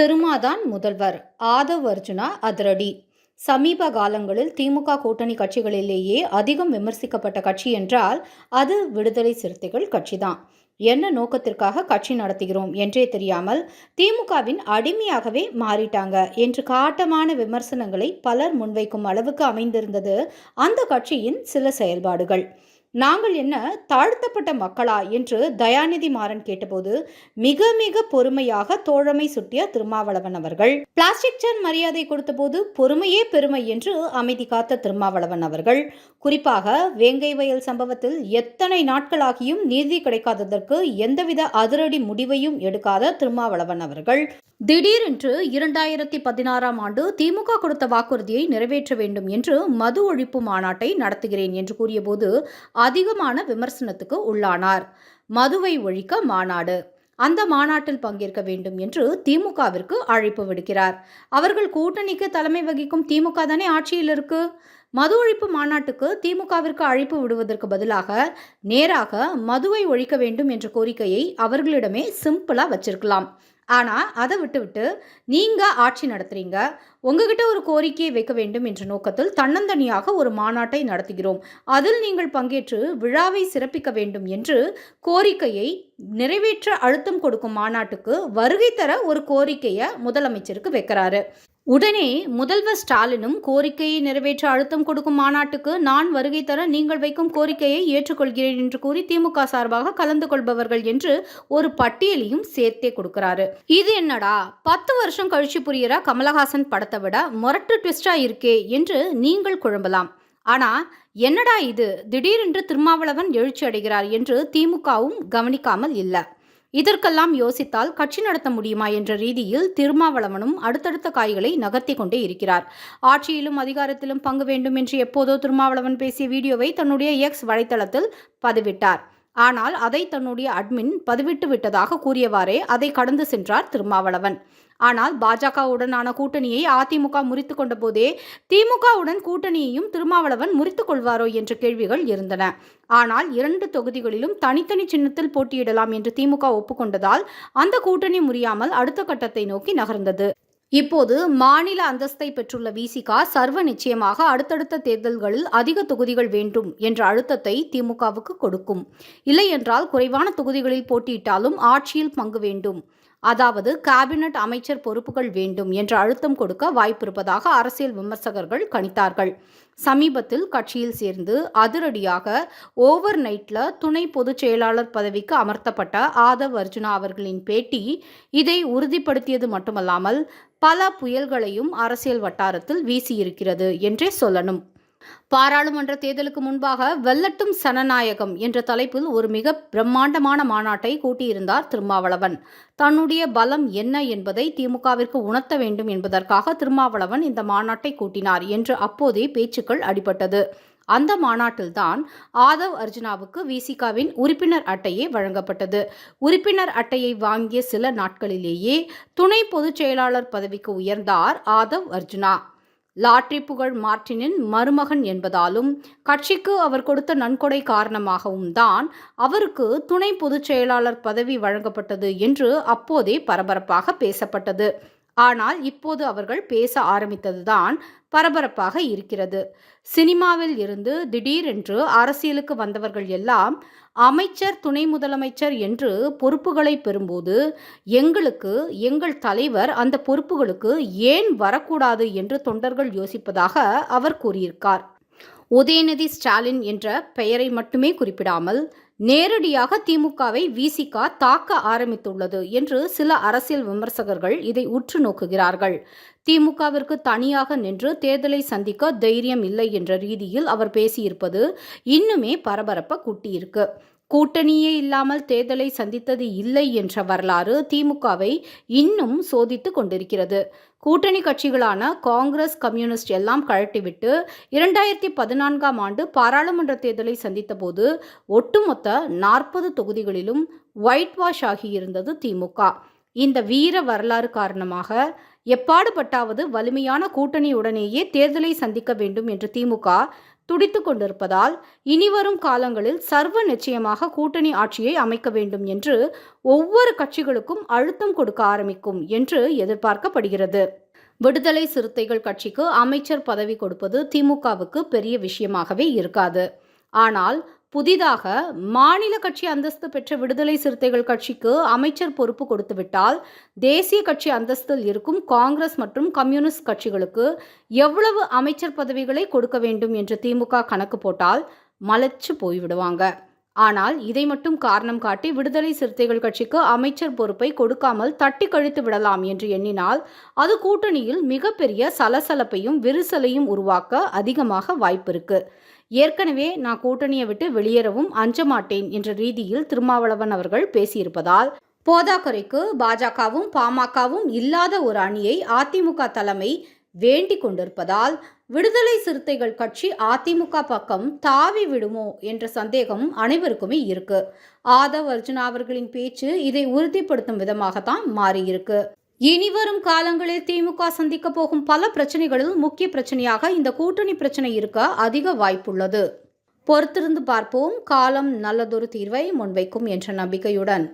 திருமாதான் முதல்வர் ஆதவ் அர்ஜுனா அதிரடி. சமீப காலங்களில் திமுக கூட்டணி கட்சிகளிலேயே அதிகம் விமர்சிக்கப்பட்ட கட்சி என்றால் அது விடுதலை சிறுத்தைகள் கட்சிதான். என்ன நோக்கத்திற்காக கட்சி நடத்துகிறோம் என்றே தெரியாமல் திமுகவின் அடிமையாகவே மாறிட்டாங்க என்று காட்டமான விமர்சனங்களை பலர் முன்வைக்கும் அளவுக்கு அமைந்திருந்தது அந்த கட்சியின் சில செயல்பாடுகள். நாங்கள் என்ன தாழ்த்தப்பட்ட மக்களா என்று தயாநிதி மாறன் கேட்டபோது மிக மிக பொறுமையாக தோழமை சுட்டிய திருமாவளவன் அவர்கள். பிளாஸ்டிக் சேர் மரியாதை கொடுத்தபோது பொறுமையே பெருமை என்று அமைதி காத்த திருமாவளவன் அவர்கள். குறிப்பாக வேங்கை வயல் சம்பவத்தில் எத்தனை நாட்களாகியும் நீதி கிடைக்காததற்கு எந்தவித அதிரடி முடிவையும் எடுக்காத திருமாவளவன் அவர்கள். திடீரென்று இரண்டாயிரத்தி பதினாறாம் ஆண்டு திமுக கொடுத்த வாக்குறுதியை நிறைவேற்ற வேண்டும் என்று மது ஒழிப்பு மாநாட்டை நடத்துகிறேன் என்று கூறியபோது அதிகமான விமர்சனத்துக்கு உள்ளானார். மதுவை ஒழிக்க மாநாடு. அந்த மாநாட்டில் பங்கேற்க வேண்டும் என்று திமுகவிற்கு அழைப்பு விடுக்கிறார். அவர்கள் கூட்டணிக்கு தலைமை வகிக்கும் திமுக தானே ஆட்சியில் இருக்கு? மது ஒழிப்பு மாநாட்டுக்கு திமுகவிற்கு அழைப்பு விடுவதற்கு பதிலாக நேராக மதுவை ஒழிக்க வேண்டும் என்ற கோரிக்கையை அவர்களிடமே சிம்பிளா வச்சிருக்கலாம். ஆனால் அதை விட்டுவிட்டு நீங்கள் ஆட்சி நடத்துகிறீங்க உங்ககிட்ட ஒரு கோரிக்கையை வைக்க வேண்டும் என்ற நோக்கத்தில் தன்னந்தனியாக ஒரு மாநாட்டை நடத்துகிறோம். அதில் நீங்கள் பங்கேற்று விழாவை சிறப்பிக்க வேண்டும் என்று கோரிக்கையை நிறைவேற்ற அழுத்தம் கொடுக்கும் மாநாட்டுக்கு வருகை தர ஒரு கோரிக்கையை முதலமைச்சருக்கு வைக்கிறாரு. உடனே முதல்வர் ஸ்டாலினும் கோரிக்கையை நிறைவேற்ற அழுத்தம் கொடுக்கும் மாநாட்டுக்கு நான் வருகை தர நீங்கள் வைக்கும் கோரிக்கையை ஏற்றுக்கொள்கிறேன் என்று கூறி திமுக சார்பாக கலந்து கொள்பவர்கள் என்று ஒரு பட்டியலையும் சேர்த்தே கொடுக்கிறாரு. இது என்னடா? பத்து வருஷம் கழிச்சு புரியிற கமலஹாசன் படத்தை விட மொரட்டு ட்விஸ்டா இருக்கே என்று நீங்கள் குழம்பலாம். ஆனா என்னடா இது? திடீரென்று திருமாவளவன் எழுச்சி அடைகிறார் என்று திமுகவும் கவனிக்காமல் இல்லை. இதற்கெல்லாம் யோசித்தால் கட்சி நடத்த முடியுமா என்ற ரீதியில் திருமாவளவனும் அடுத்தடுத்த காய்களை நகர்த்தி கொண்டே இருக்கிறார். ஆட்சியிலும் அதிகாரத்திலும் பங்கு வேண்டும் என்று எப்போதோ திருமாவளவன் பேசிய வீடியோவை தன்னுடைய எக்ஸ் வலைத்தளத்தில் பதிவிட்டார். ஆனால் அதை தன்னுடைய அட்மின் பதிவிட்டு விட்டதாக கூறியவாறே அதை கடந்து சென்றார் திருமாவளவன். ஆனால் பாஜகவுடனான கூட்டணியை அதிமுக முறித்து கொண்ட போதே திமுகவுடன் கூட்டணியையும் திருமாவளவன் முறித்து கொள்வாரோ என்ற கேள்விகள் இருந்தன. ஆனால் இரண்டு தொகுதிகளிலும் தனித்தனி சின்னத்தில் போட்டியிடலாம் என்று திமுக ஒப்புக்கொண்டதால் அந்த கூட்டணி முறியாமல் அடுத்த கட்டத்தை நோக்கி நகர்ந்தது. இப்போது மாநில அந்தஸ்தை பெற்றுள்ள விசிகா சர்வ நிச்சயமாக அடுத்தடுத்த தேர்தல்களில் அதிக தொகுதிகள் வேண்டும் என்ற அழுத்தத்தை திமுகவுக்கு கொடுக்கும். இல்லையென்றால் குறைவான தொகுதிகளில் போட்டியிட்டாலும் ஆட்சியில் பங்கு வேண்டும். அதாவது கேபினட் அமைச்சர் பொறுப்புகள் வேண்டும் என்ற அழுத்தம் கொடுக்க வாய்ப்பிருப்பதாக அரசியல் விமர்சகர்கள் கணித்தார்கள். சமீபத்தில் கட்சியில் சேர்ந்து அதிரடியாக ஓவர் நைட்ல துணை பொதுச் செயலாளர் பதவிக்கு அமர்த்தப்பட்ட ஆதவ் அர்ஜுனா அவர்களின் பேட்டி இதை உறுதிப்படுத்தியது மட்டுமல்லாமல் பல புயல்களையும் அரசியல் வட்டாரத்தில் வீசியிருக்கிறது என்றே சொல்லணும். பாராளுமன்ற தேர்தலுக்கு முன்பாக வெல்லட்டும் சனநாயகம் என்ற தலைப்பில் ஒரு மிக பிரம்மாண்டமான மாநாட்டை கூட்டியிருந்தார் திருமாவளவன். தன்னுடைய பலம் என்ன என்பதை திமுகவிற்கு உணர்த்த வேண்டும் என்பதற்காக திருமாவளவன் இந்த மாநாட்டை கூட்டினார் என்று அப்போதே பேச்சுக்கள் அடிபட்டது. அந்த மாநாட்டில்தான் ஆதவ் அர்ஜுனாவுக்கு விசிகாவின் உறுப்பினர் அட்டையே வழங்கப்பட்டது. உறுப்பினர் அட்டையை வாங்கிய சில நாட்களிலேயே துணை பொதுச் செயலாளர் பதவிக்கு உயர்ந்தார் ஆதவ் அர்ஜுனா. லாட்ரி புகழ் மார்டினின் மருமகன் என்பதாலும் கட்சிக்கு அவர் கொடுத்த நன்கொடை காரணமாகவும் தான் அவருக்கு துணை பொதுச் செயலாளர் பதவி வழங்கப்பட்டது என்று அப்போதே பரபரப்பாக பேசப்பட்டது. ஆனால் இப்போது அவர்கள் பேச ஆரம்பித்ததுதான் பரபரப்பாக இருக்கிறது. சினிமாவில் இருந்து திடீரென்று அரசியலுக்கு வந்தவர்கள் எல்லாம் அமைச்சர் துணை முதலமைச்சர் என்று பொறுப்புகளை பெறும்போது எங்களுக்கு எங்கள் தலைவர் அந்த பொறுப்புகளுக்கு ஏன் வரக்கூடாது? என்று தொண்டர்கள் யோசிப்பதாக அவர் கூறியிருக்கார். உதயநிதி ஸ்டாலின் என்ற பெயரை மட்டுமே குறிப்பிடாமல் நேரடியாக திமுகவை விசிக தாக்க ஆரம்பித்துள்ளது என்று சில அரசியல் விமர்சகர்கள் இதை உற்று நோக்குகிறார்கள். திமுகவிற்கு தனியாக நின்று தேர்தலை சந்திக்க தைரியம் இல்லை என்ற ரீதியில் அவர் பேசியிருப்பது இன்னுமே பரபரப்பை கூட்டியிருக்கு. கூட்டணியே இல்லாமல் தேர்தலை சந்தித்தது இல்லை என்ற வரலாறு திமுகவை இன்னும் சோதித்து கொண்டிருக்கிறது. கூட்டணி கட்சிகளான காங்கிரஸ் கம்யூனிஸ்ட் எல்லாம் கழட்டிவிட்டு இரண்டாயிரத்தி பதினான்காம் ஆண்டு பாராளுமன்ற தேர்தலை சந்தித்தபோது ஒட்டுமொத்த நாற்பது தொகுதிகளிலும் ஒயிட் வாஷ் ஆகியிருந்தது திமுக. இந்த வீர வரலாறு காரணமாக எப்பாடுபட்டாவது வலிமையான கூட்டணியுடனேயே தேர்தலை சந்திக்க வேண்டும் என்று திமுக துடித்து கொண்டிருப்பதால் இனிவரும் காலங்களில் சர்வ நிச்சயமாக கூட்டணி ஆட்சியை அமைக்க வேண்டும் என்று ஒவ்வொரு கட்சிகளுக்கும் அழுத்தம் கொடுக்க ஆரம்பிக்கும் என்று எதிர்பார்க்கப்படுகிறது. விடுதலை சிறுத்தைகள் கட்சிக்கு அமைச்சர் பதவி கொடுப்பது திமுகவுக்கு பெரிய விஷயமாகவே இருக்காது. ஆனால் புதிதாக மாநில கட்சி அந்தஸ்து பெற்ற விடுதலை சிறுத்தைகள் கட்சிக்கு அமைச்சர் பொறுப்பு கொடுத்துவிட்டால் தேசிய கட்சி அந்தஸ்தில் இருக்கும் காங்கிரஸ் மற்றும் கம்யூனிஸ்ட் கட்சிகளுக்கு எவ்வளவு அமைச்சர் பதவிகளை கொடுக்க வேண்டும் என்று திமுக கணக்கு போட்டால் மலைச்சு போய்விடுவாங்க. ஆனால் இதை மட்டும் காரணம் காட்டி விடுதலை சிறுத்தைகள் கட்சிக்கு அமைச்சர் பொறுப்பை கொடுக்காமல் தட்டி கழித்து விடலாம் என்று எண்ணினால் அது கூட்டணியில் மிகப்பெரிய சலசலப்பையும் விரிசலையும் உருவாக்க அதிகமாக வாய்ப்பிருக்கு. ஏற்கனவே நான் கூட்டணியை விட்டு வெளியேறவும் அஞ்ச மாட்டேன் என்ற ரீதியில் திருமாவளவன் அவர்கள் பேசியிருப்பதால் போதாக்குறைக்கு பாஜகவும் பாமகவும் இல்லாத ஒரு அணியை அதிமுக தலைமை வேண்டிக் கொண்டிருப்பதால் விடுதலை சிறுத்தைகள் கட்சி அதிமுக பக்கம் தாவி விடுமோ என்ற சந்தேகம் அனைவருக்குமே இருக்கு. ஆதவ் அர்ஜுனா அவர்களின் பேச்சு இதை உறுதிப்படுத்தும் விதமாகத்தான் மாறியிருக்கு. இனிவரும் காலங்களில் திமுக சந்திக்க போகும் பல பிரச்சனைகளில் முக்கிய பிரச்சனையாக இந்த கூட்டணி பிரச்சனை இருக்க அதிக வாய்ப்புள்ளது. பொறுத்திருந்து பார்ப்போம். காலம் நல்லதொரு தீர்வை முன்வைக்கும் என்ற நம்பிக்கையுடன்.